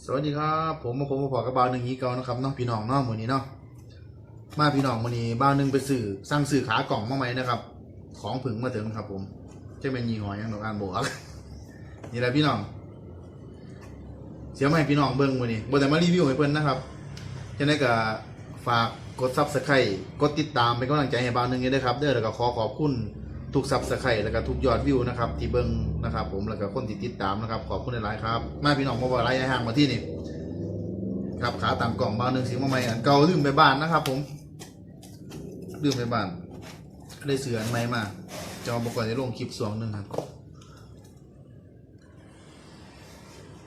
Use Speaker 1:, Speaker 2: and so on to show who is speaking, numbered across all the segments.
Speaker 1: สวัสดีครับผมมาผมมาพอกับบาวหนึ่งนี้เก่านะครับเนาะพี่น้องเนาะมือนี้เนาะมาพี่น้องมือนี้บาวหนึ่งไปสื่อสร้างสื่อขากล่องมาไหมนะครับ ของผึ่งมาถึงครับ ผมจะเป็นยีหอหยังดอกอ่านบอกนี่แหละพี่น้อง เสียมาให้พี่น้องเบิ่งมื้อนี้บ่ได้มารีวิวให้เพิ่นนะครับจะได้ก็ฝากกด Subscribe กดติดตามเป็นกำลังใจให้บาวหนึ่งนี้ด้วยครับเด้อแล้วก็ขอขอบคุณ ทุก Subscribe แล้วก็ทุกยอดวิวนะครับที่เบิ่งนะครับ ผมแล้วก็คนที่ติดตามนะครับ ขอบคุณหลายๆครับ มาพี่น้องมาบ่ไล่ห่างมาที่นี่ครับขาต่างกล่องบาวหนึ่งสีมาใหม่อันเก่าลืมไปบ้านนะครับ ผมลืมไปบ้านได้เสืออันใหม่มาจะมาบอกก่อนจะลงคลิปสองหนึ่งครับ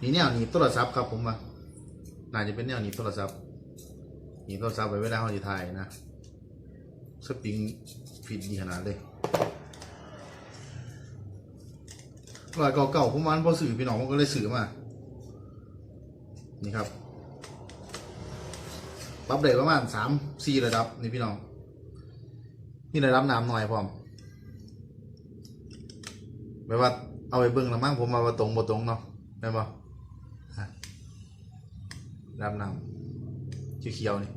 Speaker 1: นี่แนวหนีบโทรศัพท์ครับผมว่าน่าจะเป็นแนวหนีบโทรศัพท์หนีบโทรศัพท์ไว้เวลาเขาจะถ่ายนะสปริงฟิตดีขนาดเลย รอยเก่าๆผมวันพอสื่อพี่น้องผมก็เลยสื่อมา นี่ครับปรับได้ประมาณสามสี่ระดับนี่พี่น้อง นี่ระดับน้ำหน่อยพร้อมแบบว่าเอาไปเบิ้งละมั้งผมมาว่าตรงบ่ตรงเนาะแม่นบ่ฮะระดับน้ำเขียวๆนี่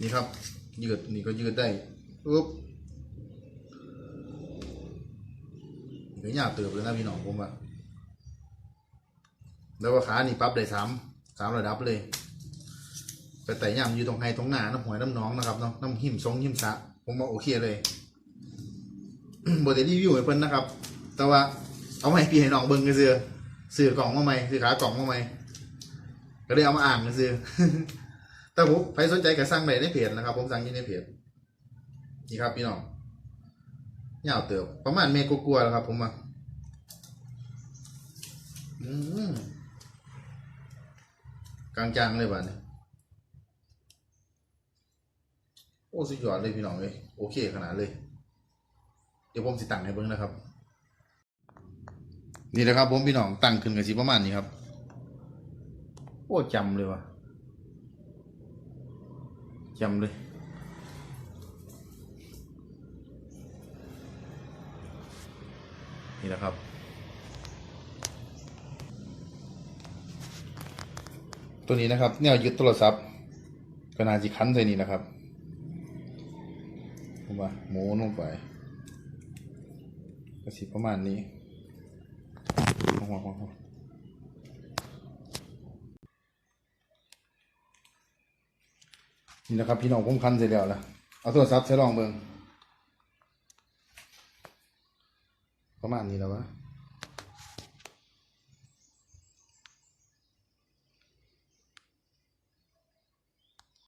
Speaker 1: นี่ครับยืดนี่ก็ยืดได้อุ๊บ นี่ก็ยาวเติบเลยนะพี่น้องผมว่าแล้วว่าขานี่ปรับได้สามสามระดับเลยแต่แต่ย่ำอยู่ตรงไฮตรงหน้าน้ำหวยน้ำน้องนะครับเนาะน้ำหิมทรงหิมสะผมว่าโอเคเลยบทรีวิวให้เพิ่นนะครับ แต่ว่าเอาให้พี่ให้น้องเบิ่งกันเสือสื่อกล่องมาไหมสื่อขากล่องมาไหมก็เลยเอามาอ่านกันเสือแต่ผมใครสนใจก็สั่งได้ในเพจนะครับ ผมสั่งยี่ในเพจนี่ครับพี่น้อง ยาวเติบ ประมาณเมตรกลัวๆแล้วครับ ผมมาอืมกลางจางเลยบ้านโอ้สุดยอดเลยพี่น้องเลยโอเคขนาดเลย เดี๋ยวผมสิตั้งให้เบิ่งนะครับ นี่นะครับ ผมพี่น้องตั้งขึ้นกันสิประมาณนี้ครับ โอ้จำเลยว่ะจำเลย นี่นะครับตัวนี้นะครับแนวยึดโทรศัพท์ก็นาจะคันใส่นี่นะครับผมาหมูลงไปก็สิประมาณนี้ว้าวว้าวว้าวนี่นะครับพี่น้องผมคันเสร็จแล้วละเอาโทรศัพท์ใส่ลองเบิ่ง ประ